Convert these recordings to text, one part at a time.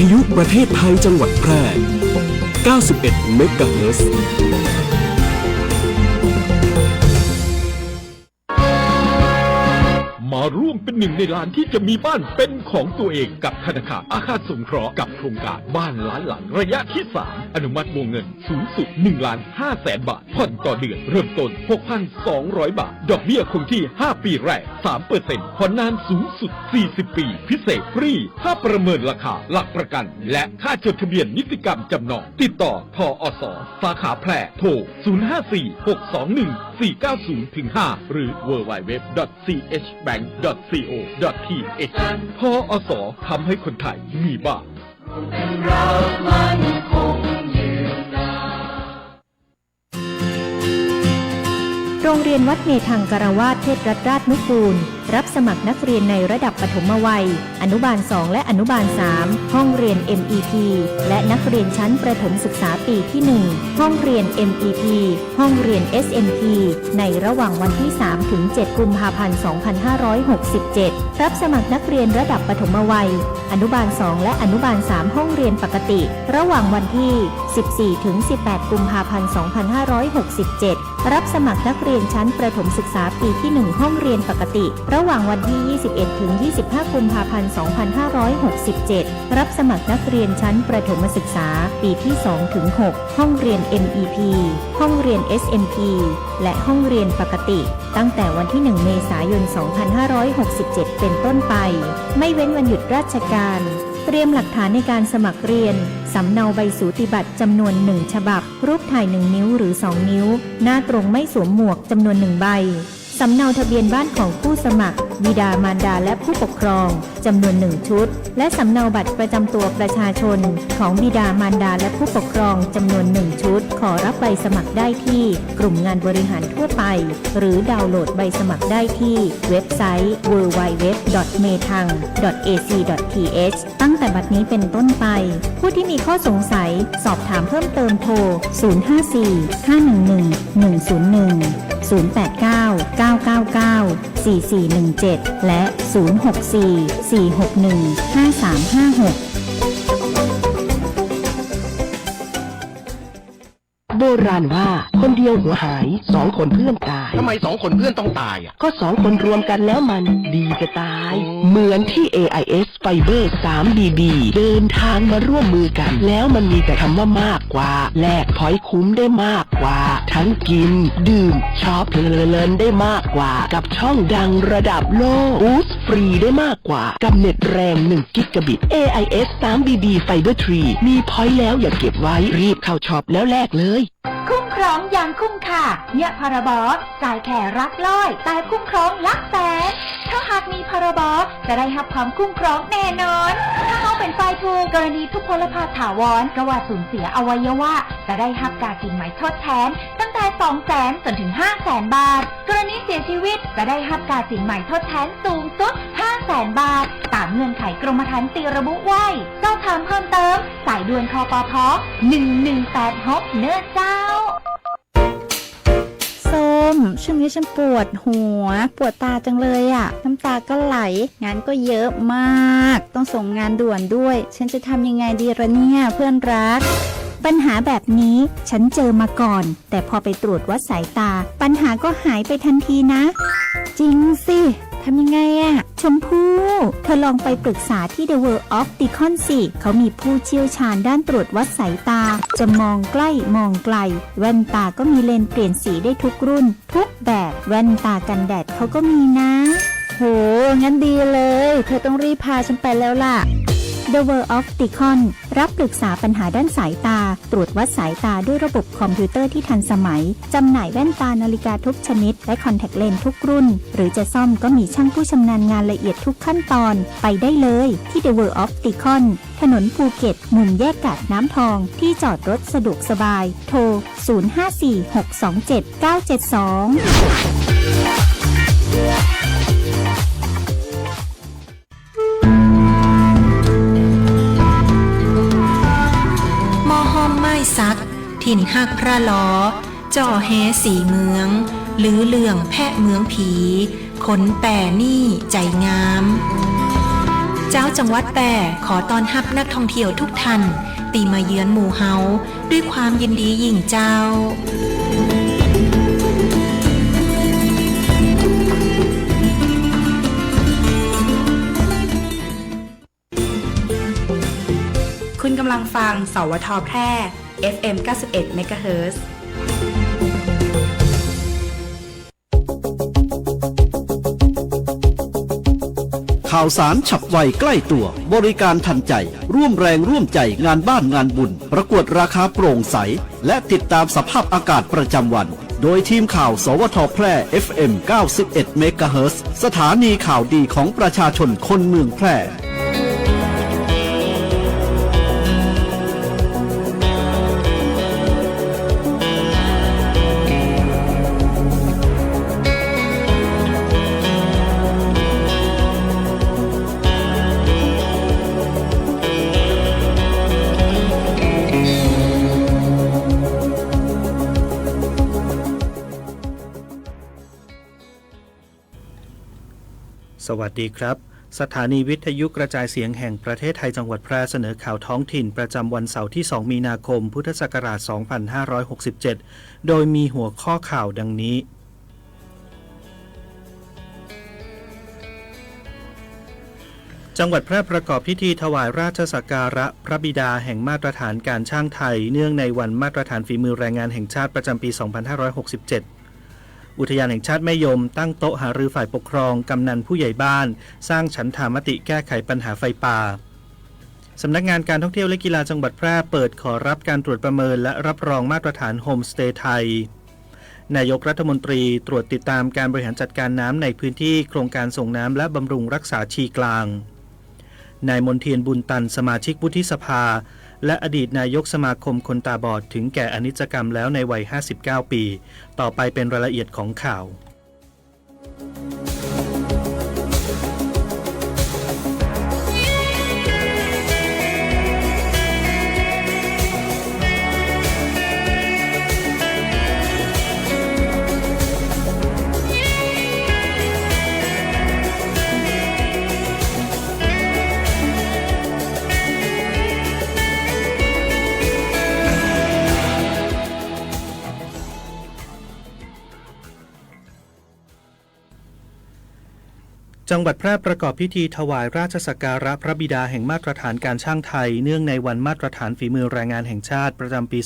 วิทยุประเทศไทยจังหวัดแพร่ 91 เมกะเฮิรตซ์ เป็นหนึ่งในล้านที่จะมีบ้านเป็นของตัวเองกับธนาคารอาคารสงเคราะห์กับโครงการบ้านล้านหลังระยะที่ 3 อนุมัติวงเงินสูงสุด1ล้าน5แสนบาท ผ่อนต่อเดือน เริ่มต้น 6,200 บาท ดอกเบี้ยคงที่ 5 ปีแรก 3 เปอร์เซ็นต์ผ่อนนานสูงสุด 40 ปี พิเศษฟรีค่าประเมินราคา หลักประกัน และค่าจดทะเบียนนิติกรรมจำนอง ติดต่อทออสสาขาแพร่โทร 054 621 490ถึง5หรือ www.chbank.co.th พออสทำให้คนไทยมีบ้านโรงเรียนวัดเมธังกรวาดเทศรัตราชนุกูล รับสมัครนักเรียนในระดับปฐมวัย อนุบาล 2 และอนุบาล 3 ห้องเรียน MEP และนักเรียนชั้นประถมศึกษาปีที่ 1 ห้องเรียน MEP ห้องเรียน SMP ในระหว่างวันที่ 3 ถึง 7 กุมภาพันธ์ 2567 รับสมัครนักเรียนระดับปฐมวัย อนุบาล 2 และอนุบาล 3 ห้องเรียนปกติ ระหว่างวันที่ 14 ถึง 18 กุมภาพันธ์ 2567 รับสมัครนักเรียนชั้นประถมศึกษาปีที่ 1 ห้องเรียนปกติระระหว่างวันที่ 21 ถึง 25 กุมภาพันธ์ 2567 รับสมัครนักเรียนชั้นประถมศึกษา ปีที่ 2 ถึง 6 ห้องเรียน MEP ห้องเรียน SMP และห้องเรียนปกติ ตั้งแต่วันที่ 1 เมษายน 2567 เป็นต้นไป ไม่เว้นวันหยุดราชการ เตรียมหลักฐานในการสมัครเรียน สำเนาใบสูติบัตรจำนวน 1 ฉบับ รูปถ่าย 1 นิ้วหรือ 2 นิ้ว หน้าตรงไม่สวมหมวกจำนวน 1 ใบ สำเนาทะเบียนบ้านของผู้สมัคร บิดามารดาและผู้ปกครองจำนวนหนึ่งชุด และสำเนาบัตรประจำตัวประชาชน ของบิดามารดาและผู้ปกครองจำนวนหนึ่งชุด ขอรับใบสมัครได้ที่ กลุ่มงานบริหารทั่วไป หรือดาวน์โหลดใบสมัครได้ที่ เว็บไซต์ www.metang.ac.th ตั้งแต่บัดนี้เป็นต้นไป ผู้ที่มีข้อสงสัย สอบถามเพิ่มเติมโทร 054 511 101 089 999 4417 และ 064 461 5356 โบราณว่า คนเดียวหัวหายสองคนเพื่อนตาย ทำไมสองคนเพื่อนต้องตายอะ ก็สองคนรวมกันแล้วมันดีจะตาย เหมือนที่ AIS Fiber 3BB เดินทางมาร่วมมือกัน แล้วมันมีแต่คำว่ามากกว่า แลกพอยต์คุ้มได้มากกว่า ทั้งกิน ดื่มช็อปเพลินๆได้มากกว่า กับช่องดังระดับโลกบูสฟรีได้มากกว่า กับเน็ตแรง 1 กิกะบิต AIS 3BB Fiber 3 มีพอยต์แล้วอย่าเก็บไว้รีบเข้าช็อปแล้วแลกเลยคุ้มค ร้องอย่างคุ้มค่าเนี่ยพรบจ่ายแค่รักร้อย แต่คุ้มครองลักแสน ถ้าหากมีพรบจะได้รับความคุ้มครองแน่นอน ถ้าเขาเป็นฝ่ายถูกกรณีทุกพลภาพถาวรกว่าสูญเสียอวัยวะจะได้รับการสินไหมทดแทน ตั้งแต่ 2 0 0แสนจนถึง 5 0 0แสนบาท กรณีเสียชีวิตจะได้รับการสินไหมทดแทนสูงสุด 5 0 0แสนบาท ตามเงื่อนไขกรมธรรม์ตีระบุไว้เจ้าถามเพิ่มเติม สายด่วนคอปพ1186เนื้อเจ้าส้มช่วงนี้ฉันปวดหัว ปวดตาจังเลยอะ่ะ น้ำตาก็ไหล งานก็เยอะมาก ต้องส่งงานด่วนด้วย ฉันจะทำยังไงดีละเนี่ยเพื่อนรักปัญหาแบบนี้ฉันเจอมาก่อน แต่พอไปตรวจวัดสายตา ปัญหาก็หายไปทันทีนะ จริงสิ ทำยังไงอะชมพู่เธอลองไปปรึกษาที่ The World of Decon สิเขามีผู้เชี่ยวชาญด้านตรวจวัดสายตา จะมองใกล้มองไกล แว่นตาก็มีเลนส์เปลี่ยนสีได้ทุกรุ่น ทุกแบบ แว่นตากันแดดเขาก็มีนะ โห งั้นดีเลย เธอต้องรีบพาฉันไปแล้วล่ะ The World of Ticon รับปรึกษาปัญหาด้านสายตา ตรวจวัดสายตาด้วยระบบคอมพิวเตอร์ที่ทันสมัย จำหน่ายแว่นตานาฬิกาทุกชนิด และคอนแทคเลนส์ทุกรุ่น หรือจะซ่อมก็มีช่างผู้ชำนาญงานละเอียดทุกขั้นตอน ไปได้เลยที่ The World of Ticon ถนนภูเก็ต มุมแยกกาดน้ำทอง ที่จอดรถสะดวกสบาย โทร 054 627 972 ถิ่นหักพระล้อ จ่อแฮสีเมือง หรือเหลื่องแพะเมืองผี ขนแต่นี่ใจงาม เจ้าจังหวัดแป่ขอตอนรับนักท่องเที่ยวทุกท่านตีมาเยือนหมู่เฮาด้วยความยินดียิ่งเจ้าคุณกำลังฟังสวทแพร่ FM 91 MHz ข่าวสารฉับไวใกล้ตัว บริการทันใจ ร่วมแรงร่วมใจงานบ้านงานบุญ ประกวดราคาโปร่งใส และติดตามสภาพอากาศประจำวัน โดยทีมข่าวสวทแพร่ FM 91เมกะเฮิร์สถานีข่าวดีของประชาชนคนเมืองแพร่ สวัสดีครับ สถานีวิทยุกระจายเสียงแห่งประเทศไทยจังหวัดแพร่เสนอข่าวท้องถิ่นประจำวันเสาร์ที่ 2 มีนาคม พุทธศักราช 2567 โดยมีหัวข้อข่าวดังนี้ จังหวัดแพร่ประกอบพิธีถวายราชสักการะพระบิดาแห่งมาตรฐานการช่างไทย เนื่องในวันมาตรฐานฝีมือแรงงานแห่งชาติประจำปี 2567 อุทยานแห่งชาติแม่ยมตั้งโต๊ะหารือฝ่ายปกครอง กำนันผู้ใหญ่บ้าน สร้างฉันทามติแก้ไขปัญหาไฟป่าสำนักงานการท่องเที่ยวและกีฬาจังหวัดแพร่เปิดขอรับการตรวจประเมินและรับรองมาตรฐานโฮมสเตย์ไทย นายกรัฐมนตรีตรวจติดตามการบริหารจัดการน้ำในพื้นที่โครงการส่งน้ำและบำรุงรักษาชีกลาง นายมนเทียนบุญตันสมาชิกวุฒิสภา และอดีตนายกสมาคมคนตาบอดถึงแก่อนิจกรรมแล้วในวัย 59 ปี ต่อไปเป็นรายละเอียดของข่าว จังหวัดแพร่ประกอบพิธีถวายราชสักการะพระบิดาแห่งมาตรฐานการช่างไทย เนื่องในวันมาตรฐานฝีมือแรงงานแห่งชาติประจำปี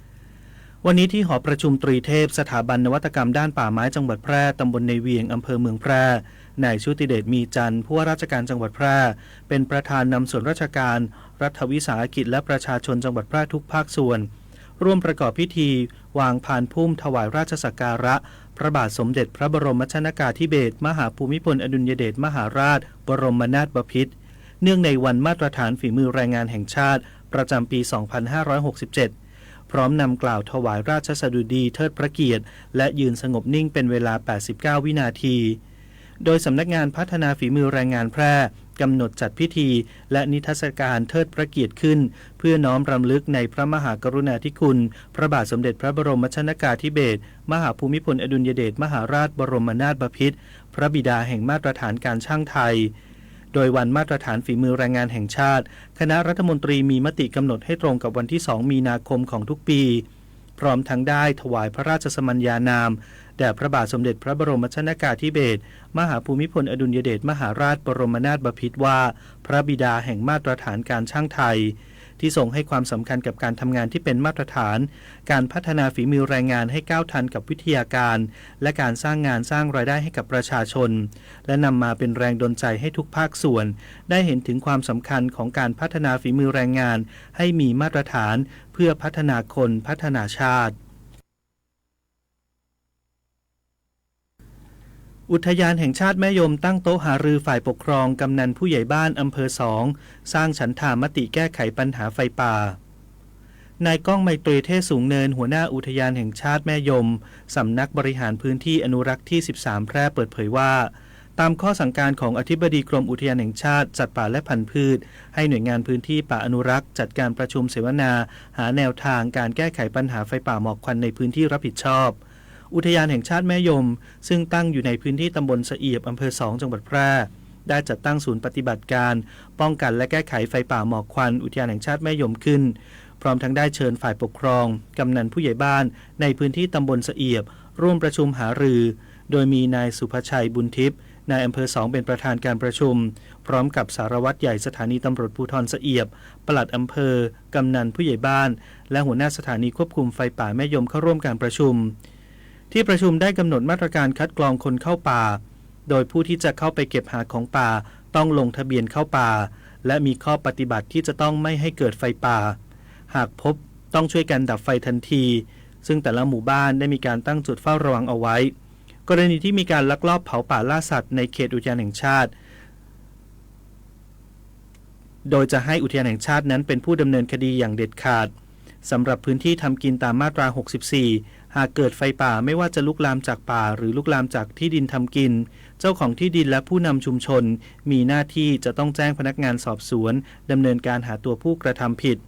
2567 วันนี้ที่หอประชุมตรีเทพสถาบันนวัตกรรมด้านป่าไม้จังหวัดแพร่ตำบลในเวียงอำเภอเมืองแพร่นายชุติเดชมีจันทร์ผู้ว่าราชการจังหวัดแพร่ เป็นประธานนำส่วนราชการ รัฐวิสาหกิจและประชาชนจังหวัดแพร่ทุกภาคส่วน ร่วมประกอบพิธี วางพานพุ่มถวายราชสักการะ พระบาทสมเด็จพระบรมชนากาธิเบศรมหาภูมิพลอดุลยเดชมหาราช บรมนาถบพิตรเนื่องในวันมาตรฐานฝีมือแรงงานแห่งชาติ ประจำปี 2567 พร้อมนำกล่าวถวายราชสดุดีเทิดพระเกียรติ และยืนสงบนิ่งเป็นเวลา 89 วินาที โดยสำนักงานพัฒนาฝีมือแรงงานแพร่ กำหนดจัดพิธี และนิทรรศการเทิดพระเกียรติขึ้น เพื่อน้อมรำลึกในพระมหากรุณาธิคุณ พระบาทสมเด็จพระบรมชนากาธิเบศรมหาภูมิพลอดุลยเดชมหาราชบรมนาถบพิตรพระบิดาแห่งมาตรฐานการช่างไทยโดยวันมาตรฐานฝีมือแรงงานแห่งชาติ คณะรัฐมนตรีมีมติกำหนดให้ตรงกับวันที่ 2 มีนาคมของทุกปี พร้อมทั้งได้ถวายพระราชสมัญญานาม แด่พระบาทสมเด็จพระบรมชนากาธิเบศรมหาภูมิพลอดุลยเดชมหาราชบรมนาถบพิตรว่า พระบิดาแห่งมาตรฐานการช่างไทย ที่ทรงให้ความสำคัญกับการทำงานที่เป็นมาตรฐาน การพัฒนาฝีมือแรงงานให้ก้าวทันกับวิทยาการ และการสร้างงานสร้างรายได้ให้กับประชาชน และนำมาเป็นแรงดลใจให้ทุกภาคส่วน ได้เห็นถึงความสำคัญของการพัฒนาฝีมือแรงงาน ให้มีมาตรฐาน เพื่อพัฒนาคนพัฒนาชาติ อุทยานแห่งชาติแม่ยมตั้งโต๊ะหารือฝ่ายปกครอง กำนันผู้ใหญ่บ้านอำเภอสอง สร้างฉันทามติแก้ไขปัญหาไฟป่า นายก้องไมตรีเทศสูงเนินหัวหน้าอุทยานแห่งชาติแม่ยม สำนักบริหารพื้นที่อนุรักษ์ที่ 13 แพร่เปิดเผยว่า ตามข้อสั่งการของอธิบดีกรมอุทยานแห่งชาติสัตว์ป่าและพันธุ์พืช ให้หน่วยงานพื้นที่ป่าอนุรักษ์ จัดการประชุมเสวนา หาแนวทางการแก้ไขปัญหาไฟป่าหมอกควันในพื้นที่รับผิดชอบ อุทยานแห่งชาติแม่ยม ซึ่งตั้งอยู่ในพื้นที่ตำบลสะเอียบอำเภอสองจังหวัดแพร่ได้จัดตั้งศูนย์ปฏิบัติการ ป้องกันและแก้ไขไฟป่าหมอกควัน อุทยานแห่งชาติแม่ยมขึ้น พร้อมทั้งได้เชิญฝ่ายปกครอง กำนันผู้ใหญ่บ้าน ในพื้นที่ตำบลสะเอียบ ร่วมประชุมหารือ โดยมีนายสุภชัยบุญทิพย์นายอำเภอสองเป็นประธานการประชุม พร้อมกับสารวัตรใหญ่สถานีตำรวจภูธรสะเอียบ ปลัดอำเภอ กำนันผู้ใหญ่บ้าน และหัวหน้าสถานีควบคุมไฟป่าแม่ยมเข้าร่วมการประชุม ที่ประชุมได้กำหนดมาตรการคัดกรองคนเข้าป่า โดยผู้ที่จะเข้าไปเก็บหาของป่า ต้องลงทะเบียนเข้าป่า และมีข้อปฏิบัติที่จะต้องไม่ให้เกิดไฟป่า หากพบต้องช่วยกันดับไฟทันที ซึ่งแต่ละหมู่บ้านได้มีการตั้งจุดเฝ้าระวังเอาไว้ กรณีที่มีการลักลอบเผาป่าล่าสัตว์ในเขตอุทยานแห่งชาติ โดยจะให้อุทยานแห่งชาตินั้นเป็นผู้ดำเนินคดีอย่างเด็ดขาดสำหรับพื้นที่ทำกินตามมาตรา 64 หากเกิดไฟป่าไม่ว่าจะลุกลามจากป่าหรือลุกลามจากที่ดินทำกิน เจ้าของที่ดินและผู้นำชุมชน มีหน้าที่จะต้องแจ้งพนักงานสอบสวนดำเนินการหาตัวผู้กระทำผิด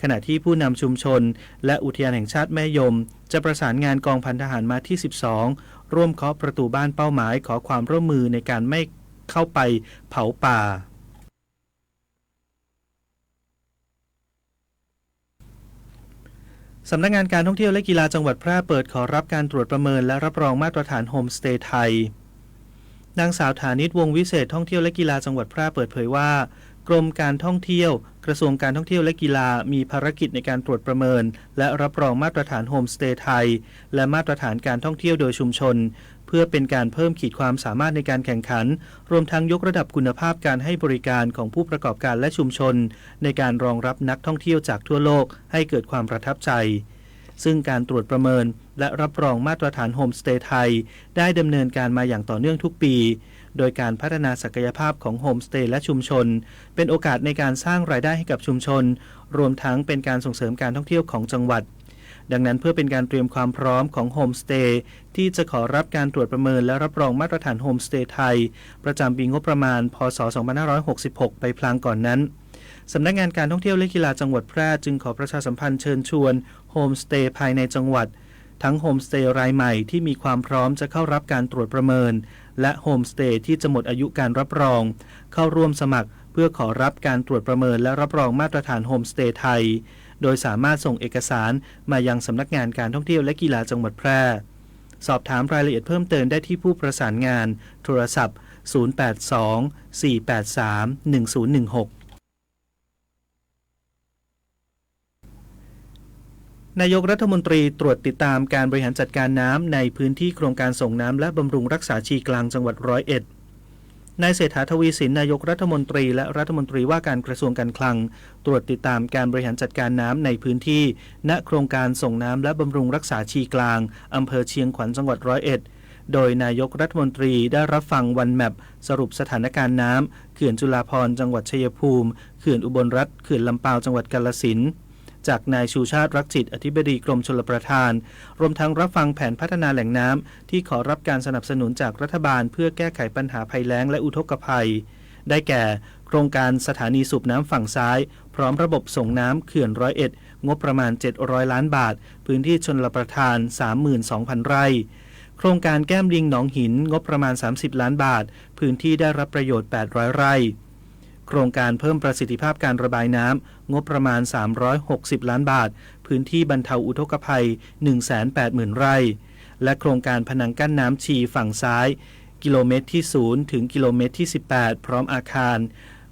ขณะที่ผู้นำชุมชน และอุทยานแห่งชาติแม่ยม จะประสานงานกองพันทหารมาที่ 12 ร่วมเคาะประตูบ้านเป้าหมายขอความร่วมมือในการไม่เข้าไปเผาป่า สำนักงานการท่องเที่ยวและกีฬาจังหวัดแพร่เปิดขอรับการตรวจประเมินและรับรองมาตรฐานโฮมสเตย์ไทย นางสาวฐานิตวงวิเศษท่องเที่ยวและกีฬาจังหวัดแพร่เปิดเผยว่า กรมการท่องเที่ยว กระทรวงการท่องเที่ยวและกีฬามีภารกิจในการตรวจประเมิน และรับรองมาตรฐานโฮมสเตย์ไทย และมาตรฐานการท่องเที่ยวโดยชุมชน พื่อเป็นการเพิ่มขีดความสามารถในการแข่งขัน รวมทั้งยกระดับคุณภาพการให้บริการของผู้ประกอบการและชุมชน ในการรองรับนักท่องเที่ยวจากทั่วโลกให้เกิดความประทับใจ ซึ่งการตรวจประเมินและรับรองมาตรฐานโฮมสเตย์ไทย ได้ดำเนินการมาอย่างต่อเนื่องทุกปี โดยการพัฒนาศักยภาพของโฮมสเตย์และชุมชน เป็นโอกาสในการสร้างรายได้ให้กับชุมชน รวมทั้งเป็นการส่งเสริมการท่องเที่ยวของจังหวัด ดังนั้นเพื่อเป็นการเตรียมความพร้อมของโฮมสเตย์ที่จะขอรับการตรวจประเมินและรับรองมาตรฐานโฮมสเตย์ไทย ประจำปีงบประมาณ พศ 2566 ไปพลางก่อนนั้นสำนักงานการท่องเที่ยวและกีฬาจังหวัดแพร่จึงขอประชาสัมพันธ์เชิญชวนโฮมสเตย์ภายในจังหวัด ทั้งโฮมสเตย์รายใหม่ที่มีความพร้อมจะเข้ารับการตรวจประเมิน และโฮมสเตย์ที่จะหมดอายุการรับรอง เข้าร่วมสมัคร เพื่อขอรับการตรวจประเมินและรับรองมาตรฐานโฮมสเตย์ไทย โดยสามารถส่งเอกสารมายังสำนักงานการท่องเที่ยวและกีฬาจังหวัดแพร่ สอบถามรายละเอียดเพิ่มเติมได้ที่ผู้ประสานงาน โทรศัพท์ 082 483 1016นายกรัฐมนตรีตรวจติดตามการบริหารจัดการน้ำในพื้นที่โครงการส่งน้ำและบำรุงรักษาชีกลางจังหวัดร้อยเอ็ด นายเศรษฐาทวีสินนายกรัฐมนตรี และรัฐมนตรีว่าการกระทรวงการคลัง ตรวจติดตามการบริหารจัดการน้ำในพื้นที่ ณโครงการส่งน้ำและบำรุงรักษาชีกลางอำเภอเชียงขวัญจังหวัดร้อยเอ็ดโดยนายกรัฐมนตรีได้รับฟังวันแมปสรุปสถานการณ์น้ำเขื่อนจุฬาภรณ์จังหวัดชัยภูมิเขื่อนอุบลรัฐเขื่อนลำปาวจังหวัดกาฬสินธุ์ จากนายชูชาติรักจิต อธิบดีกรมชลประทาน รวมทั้งรับฟังแผนพัฒนาแหล่งน้ำที่ขอรับการสนับสนุนจากรัฐบาล เพื่อแก้ไขปัญหาภัยแล้งและอุทกภัย ได้แก่ โครงการสถานีสูบน้ำฝั่งซ้าย พร้อมระบบส่งน้ำเขื่อนร้อยเอ็ดงบประมาณ 700 ล้านบาท พื้นที่ชนลประทาน 32,000 ไร่โครงการแก้มลิงหนองหินงบประมาณ 30 ล้านบาท พื้นที่ได้รับประโยชน์ 800 ไร่ โครงการเพิ่มประสิทธิภาพการระบายน้ำ งบประมาณ 360 ล้านบาท พื้นที่บรรเทาอุทกภัย 180,000 ไร่ และโครงการพนังกั้นน้ำชีฝั่งซ้าย กิโลเมตรที่ 0 ถึงกิโลเมตรที่ 18 พร้อมอาคาร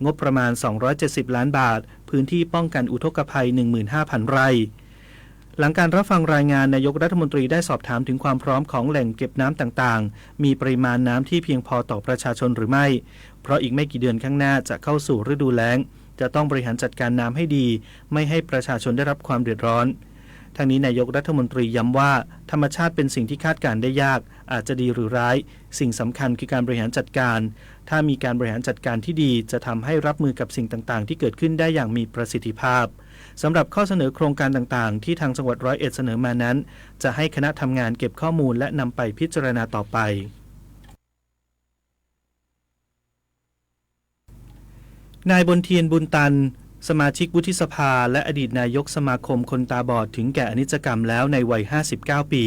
งบประมาณ 270 ล้านบาท พื้นที่ป้องกันอุทกภัย 15,000 ไร่ หลังการรับฟังรายงานนายกรัฐมนตรีได้สอบถามถึงความพร้อมของแหล่งเก็บน้ำต่างๆ มีปริมาณน้ำที่เพียงพอต่อประชาชนหรือไม่ เพราะอีกไม่กี่เดือนข้างหน้าจะเข้าสู่ฤดูแล้ง จะต้องบริหารจัดการน้ำให้ดี ไม่ให้ประชาชนได้รับความเดือดร้อน ทางนี้นายกรัฐมนตรีย้ำว่า ธรรมชาติเป็นสิ่งที่คาดการได้ยาก อาจจะดีหรือร้าย สิ่งสำคัญคือการบริหารจัดการ ถ้ามีการบริหารจัดการที่ดี จะทำให้รับมือกับสิ่งต่างๆ ที่เกิดขึ้นได้อย่างมีประสิทธิภาพ สำหรับข้อเสนอโครงการต่างๆ ที่ทางจังหวัดร้อยเอ็ดเสนอมานั้น จะให้คณะทำงานเก็บข้อมูลและนำไปพิจารณาต่อไปนายบนเทียนบุญตัน สมาชิกวุฒิสภา และอดีตนายกสมาคมคนตาบอดถึงแก่อนิจกรรมแล้วในวัย 59 ปี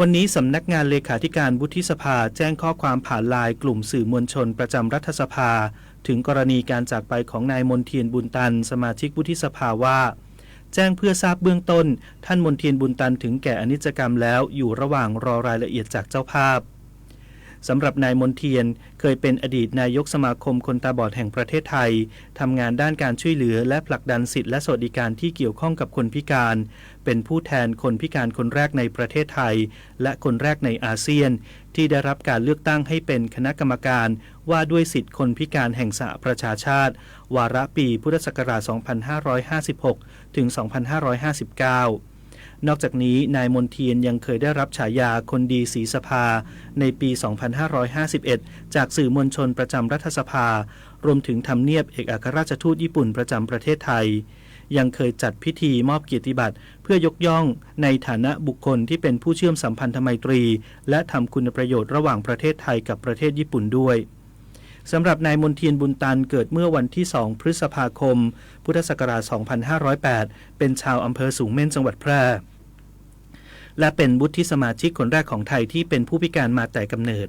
วันนี้สำนักงานเลขาธิการวุฒิสภาแจ้งข้อความผ่านไลน์กลุ่มสื่อมวลชนประจำรัฐสภา ถึงกรณีการจากไปของนายมนเทียนบุญตัน สมาชิกวุฒิสภาว่า แจ้งเพื่อทราบเบื้องต้น ท่านมนเทียนบุญตันถึงแก่อนิจกรรมแล้วอยู่ระหว่างรอรายละเอียดจากเจ้าภาพสำหรับนายมนเทียนเคยเป็นอดีตนายกสมาคมคนตาบอดแห่งประเทศไทย ทำงานด้านการช่วยเหลือและผลักดันสิทธิและสวัสดิการที่เกี่ยวข้องกับคนพิการ เป็นผู้แทนคนพิการคนแรกในประเทศไทย และคนแรกในอาเซียน ที่ได้รับการเลือกตั้งให้เป็นคณะกรรมการว่าด้วยสิทธิคนพิการแห่งสหประชาชาติ วาระปีพุทธศักราช 2556 ถึง 2559นอกจากนี้นายมนเทียนยังเคยได้รับฉายาคนดีศรีสภา ในปี 2551 จากสื่อมวลชนประจำรัฐสภา รวมถึงทำเนียบเอกอัครราชทูตญี่ปุ่นประจำประเทศไทย ยังเคยจัดพิธีมอบเกียรติบัตรเพื่อยกย่องในฐานะบุคคลที่เป็นผู้เชื่อมสัมพันธไมตรี และทำคุณประโยชน์ระหว่างประเทศไทยกับประเทศญี่ปุ่นด้วยสำหรับนายมนเทียนบุญตันเกิดเมื่อวันที่ 2 พฤษภาคม พุทธศักราช 2508 เป็นชาวอำเภอสูงเม่นจังหวัดแพร่ และเป็นวุฒิสมาชิกคนแรกของไทยที่เป็นผู้พิการมาแต่กำเนิด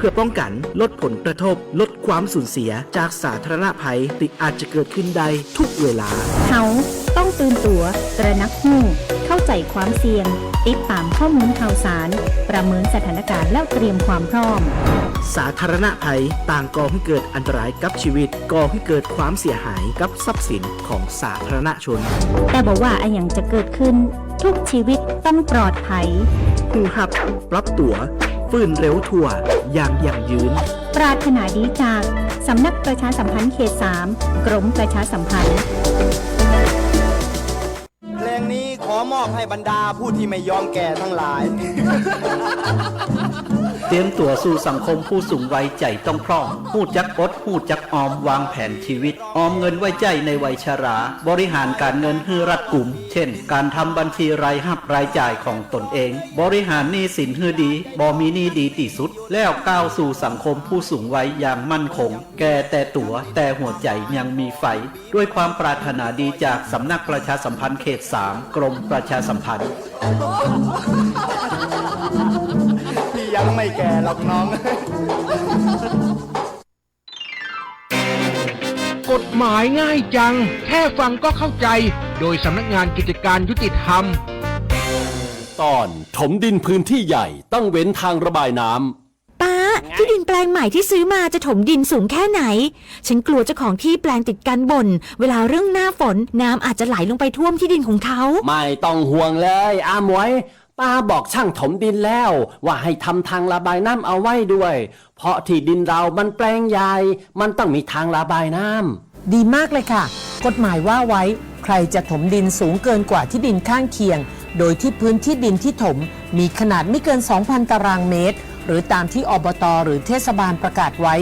พื่อป้องกันลดผลกระทบ ลดความสูญเสียจากสาธารณภัยที่อาจจะเกิดขึ้นได้ทุกเวลาเขาต้องตื่นตัว ตระหนักหู้เข้าใจความเสี่ยง ติดตามข้อมูลข่าวสาร ประเมินสถานการณ์แล้วเตรียมความพร้อม สาธารณภัยต่างก่อให้เกิดอันตรายกับชีวิตก่อให้เกิดความเสียหายกับทรัพย์สินของสาธารณชน แต่บอกว่าอะอย่างจะเกิดขึ้น ทุกชีวิตต้องปลอดภัย ผู้หับปรับตัว ฟื้นเร็วทั่วอย่างยั่งยืน ปรารถนาดีจากสำนักประชาสัมพันธ์เขต 3 กรมประชาสัมพันธ์ เพลงนี้ขอมอบให้บรรดาผู้ที่ไม่ยอมแก่ทั้งหลาย เตรียมตัวสู่สังคมผู้สูงวัยใจต้องพร้อมหูดจักอดหูดจักออมวางแผนชีวิต ออมเงินไว้ใจในวัยชรา บริหารการเงินให้รัดกุม เช่น การทำบัญชีรายรับรายจ่ายของตนเอง บริหารหนี้สินให้ดีบ่มีหนี้ดีที่สุด แล้วก้าวสู่สังคมผู้สูงวัยอย่างมั่นคง แก่แต่ตัวแต่หัวใจยังมีไฟ ด้วยความปรารถนาดีจากสำนักประชาสัมพันธ์เขต 3 กรมประชาสัมพันธ์ พี่ยังไม่แก่หรอกน้อง กฎหมายง่ายจัง แค่ฟังก็เข้าใจ โดยสำนักงานกิจการยุติธรรม ตอนถมดินพื้นที่ใหญ่ต้องเว้นทางระบายน้ำ ป้าที่ดินแปลงใหม่ที่ซื้อมาจะถมดินสูงแค่ไหน ฉันกลัวเจ้าของที่แปลงติดกันบน่นเวลาเรื่องหน้าฝนน้ำอาจจะไหลลงไปท่วมที่ดินของเขา ไม่ต้องห่วงเลยอาหมวย ป้าบอกช่างถมดินแล้ว ว่าให้ทำทางระบายน้ำเอาไว้ด้วย เพราะที่ดินเรามันแปลงใหญ่ มันต้องมีทางระบายน้ำดีมากเลยค่ะ กฎหมายว่าไว้ ใครจะถมดินสูงเกินกว่าที่ดินข้างเคียง โดยที่พื้นที่ดินที่ถม มีขนาดไม่เกิน 2,000 ตารางเมตร หรือตามที่อบตหรือเทศบาลประกาศไว้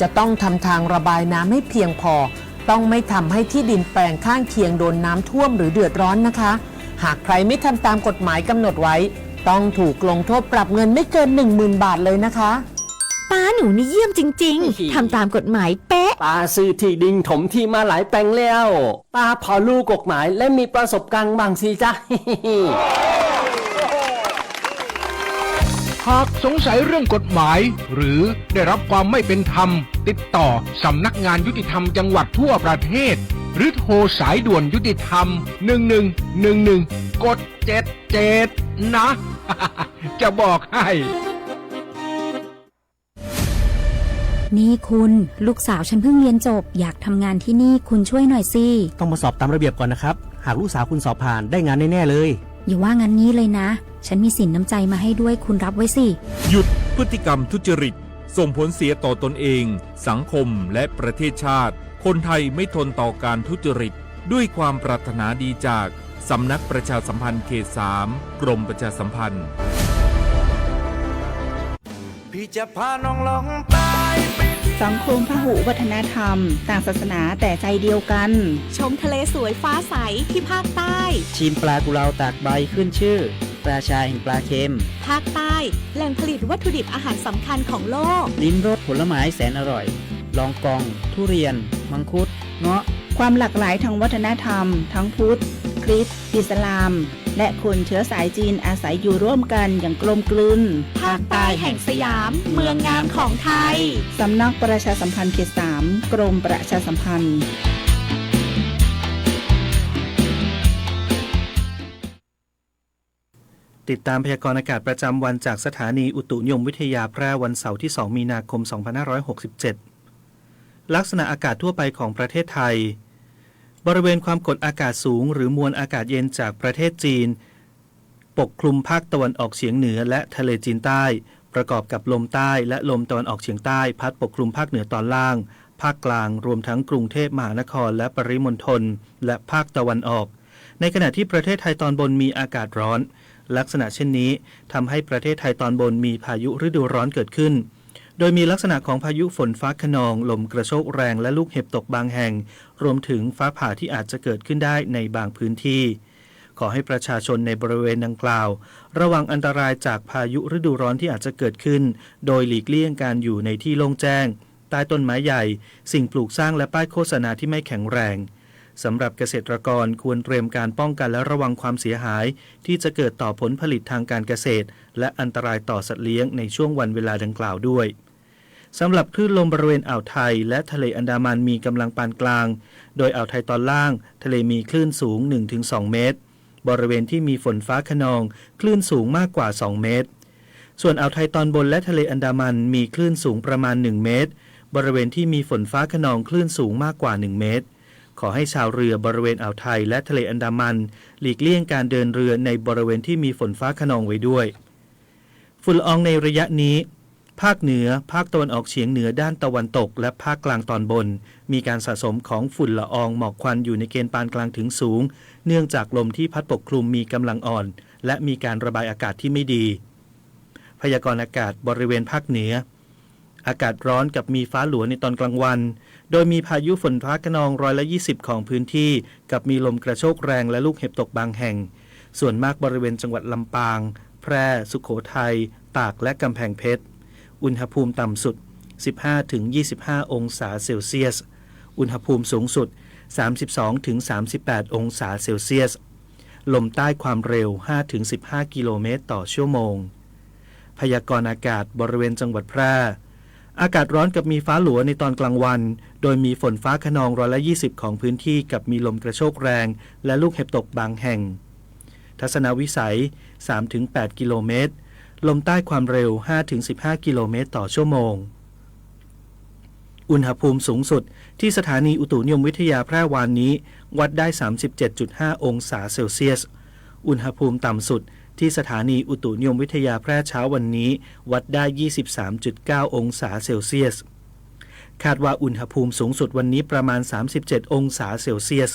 จะต้องทำทางระบายน้ำให้เพียงพอ ต้องไม่ทำให้ที่ดินแปลงข้างเคียงโดนน้ำท่วมหรือเดือดร้อนนะคะ หากใครไม่ทำตามกฎหมายกำหนดไว้ ต้องถูกลงโทษปรับเงินไม่เกิน 10,000 บาทเลยนะคะ ป้าหนูนี่เยี่ยมจริง ๆ ทำตามกฎหมายเป๊ะ ป้าซื้อที่ดินถมที่มาหลายแปลงแล้ว ป้าพอรู้กฎหมายและมีประสบการณ์บางสิจ้ะ หากสงสัยเรื่องกฎหมาย หรือได้รับความไม่เป็นธรรม ติดต่อสำนักงานยุติธรรมจังหวัดทั่วประเทศ หรือโทรสายด่วนยุติธรรม 1111 กด 77 นะ จะบอกให้ นี่คุณลูกสาวฉันเพิ่งเรียนจบ อยากทำงานที่นี่คุณช่วยหน่อยสิ ต้องมาสอบตามระเบียบก่อนนะครับ หากลูกสาวคุณสอบผ่านได้งานแน่ ๆ เลย อย่าว่างั้นงี้เลยนะ ฉันมีสินน้ำใจมาให้ด้วยคุณรับไว้สิ หยุดพฤติกรรมทุจริต ส่งผลเสียต่อตนเอง สังคมและประเทศชาติ คนไทยไม่ทนต่อการทุจริต ด้วยความปรารถนาดีจากสำนักประชาสัมพันธ์เขต3กรมประชาสัมพันธ์ พี่จะพาน้องลองไปสังคมพหุวัฒนธรรม ต่างศาสนาแต่ใจเดียวกัน ชมทะเลสวยฟ้าใสที่ภาคใต้ ชิมปลากุเลาตากใบขึ้นชื่อปลาชายแห่งปลาเค็ม ภาคใต้ แหล่งผลิตวัตถุดิบอาหารสำคัญของโลก ลิ้มรสผลไม้แสนอร่อย ลองกอง ทุเรียน มังคุด เงาะ ความหลากหลายทางวัฒนธรรม ทั้งพุทธ คริสต์อิสลาม และคนเชื้อสายจีนอาศัยอยู่ร่วมกันอย่างกลมกลืน ภาคใต้แห่งสยาม เมืองงามของไทย สำนักประชาสัมพันธ์เขตสามกรมประชาสัมพันธ์ติดตามพยากรณ์อากาศประจำวันจากสถานีอุตุนิยมวิทยาแพร่วันเสาร์ที่ 2 มีนาคม 2567 ลักษณะอากาศทั่วไปของประเทศไทย บริเวณความกดอากาศสูง หรือมวลอากาศเย็นจากประเทศจีน ปกคลุมภาคตะวันออกเฉียงเหนือและทะเลจีนใต้ ประกอบกับลมใต้และลมตะวันออกเฉียงใต้ พัดปกคลุมภาคเหนือตอนล่าง ภาคกลางรวมทั้งกรุงเทพมหานครและปริมณฑลและภาคตะวันออก ในขณะที่ประเทศไทยตอนบนมีอากาศร้อน ลักษณะเช่นนี้ทำให้ประเทศไทยตอนบนมีพายุฤดูร้อนเกิดขึ้น โดยมีลักษณะของพายุฝนฟ้าขนอง ลมกระโชกแรงและลูกเห็บตกบางแห่ง รวมถึงฟ้าผ่าที่อาจจะเกิดขึ้นได้ในบางพื้นที่ ขอให้ประชาชนในบริเวณดังกล่าว ระวังอันตรายจากพายุฤดูร้อนที่อาจจะเกิดขึ้น โดยหลีกเลี่ยงการอยู่ในที่โล่งแจ้ง ใต้ต้นไม้ใหญ่ สิ่งปลูกสร้างและป้ายโฆษณาที่ไม่แข็งแรงสำหรับเกษตรกรควรเตรียมการป้องกันและระวังความเสียหาย ที่จะเกิดต่อผลผลิตทางการเกษตร และอันตรายต่อสัตว์เลี้ยงในช่วงวันเวลาดังกล่าวด้วย สำหรับคลื่นลมบริเวณอ่าวไทย และทะเลอันดามันมีกำลังปานกลาง โดยอ่าวไทยตอนล่าง ทะเลมีคลื่นสูง 1-2 เมตร บริเวณที่มีฝนฟ้าขนอง คลื่นสูงมากกว่า 2 เมตร ส่วนอ่าวไทยตอนบนและทะเลอันดามันมีคลื่นสูงประมาณ 1 เมตร บริเวณที่มีฝนฟ้าขนองคลื่นสูงมากกว่า 1 เมตรขอให้ชาวเรือบริเวณอ่าวไทยและทะเลอันดามัน หลีกเลี่ยงการเดินเรือในบริเวณที่มีฝนฟ้าขนองไว้ด้วย ฝุ่นละอองในระยะนี้ ภาคเหนือ ภาคตะวันออกเฉียงเหนือด้านตะวันตก และภาคกลางตอนบน มีการสะสมของฝุ่นละอองหมอกควันอยู่ในเกณฑ์ปานกลางถึงสูง เนื่องจากลมที่พัดปกคลุมมีกำลังอ่อน และมีการระบายอากาศที่ไม่ดี พยากรณ์อากาศบริเวณภาคเหนือ อากาศร้อนกับมีฟ้าหลวในตอนกลางวัน โดยมีพายุฝนฟ้าขนองร้อยละ20 ของพื้นที่ กับมีลมกระโชกแรงและลูกเห็บตกบางแห่ง ส่วนมากบริเวณจังหวัดลำปาง แพร่ สุขโขทัย ตากและกำแพงเพชร อุณหภูมิต่ำสุด 15-25 องศาเซลเซียส อุณหภูมิสูงสุด 32-38 องศาเซลเซียส ลมใต้ความเร็ว 5-15 กิโลเมตรต่อชั่วโมง พยากรณ์อากาศบริเวณจังหวัดแพร่ อากาศร้อนกับมีฟ้าหลัวในตอนกลางวัน โดยมีฝนฟ้าขนองร้อยละ 20 ของพื้นที่กับมีลมกระโชกแรง และลูกเห็บตกบางแห่ง ทัศนวิสัย 3-8 กิโลเมตร ลมใต้ความเร็ว 5-15 กิโลเมตรต่อชั่วโมง อุณหภูมิสูงสุดที่สถานีอุตุนิยมวิทยาแพร่วานนี้ วัดได้ 37.5 องศาเซลเซียส อุณหภูมิต่ำสุดที่สถานีอุตุนิยมวิทยาแพร่เช้าวันนี้ วัดได้ 23.9 องศาเซลเซียส คาดว่าอุณหภูมิสูงสุดวันนี้ประมาณ 37 องศาเซลเซียส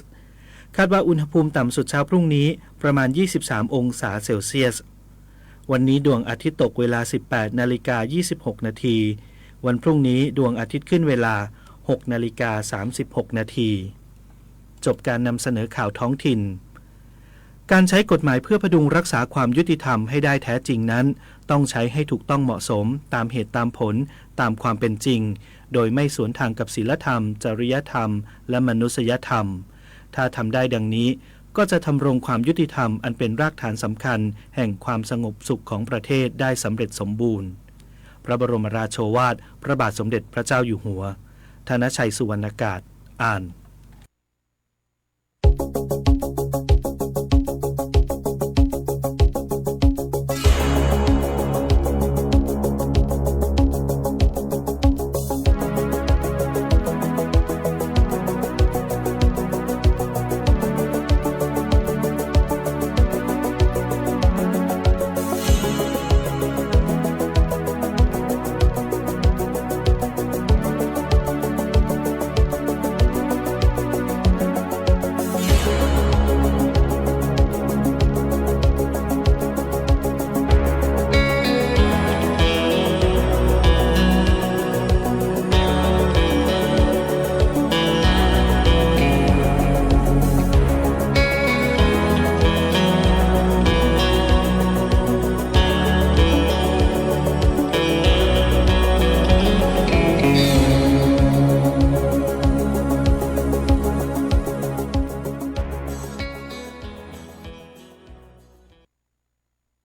คาดว่าอุณหภูมิต่ำสุดเช้าพรุ่งนี้ประมาณ 23 องศาเซลเซียส วันนี้ดวงอาทิตย์ตกเวลา 18นาฬิกา26 นาที วันพรุ่งนี้ดวงอาทิตย์ขึ้นเวลา 6นาฬิกา36 นาที จบการนำเสนอข่าวท้องถิ่น การใช้กฎหมายเพื่อพดุงรักษาความยุติธรรมให้ได้แท้จริงนั้น ต้องใช้ให้ถูกต้องเหมาะสม ตามเหตุตามผล ตามความเป็นจริง โดยไม่สวนทางกับศีลธรรม จริยธรรม และมนุษยธรรม ถ้าทำได้ดังนี้ ก็จะทำรงความยุติธรรมอันเป็นรากฐานสำคัญ แห่งความสงบสุขของประเทศได้สำเร็จสมบูรณ์ พระบรมราโชวาท พระบาทสมเด็จพระเจ้าอยู่หัว ธนชัยสุวรรณกาศ อ่าน thank you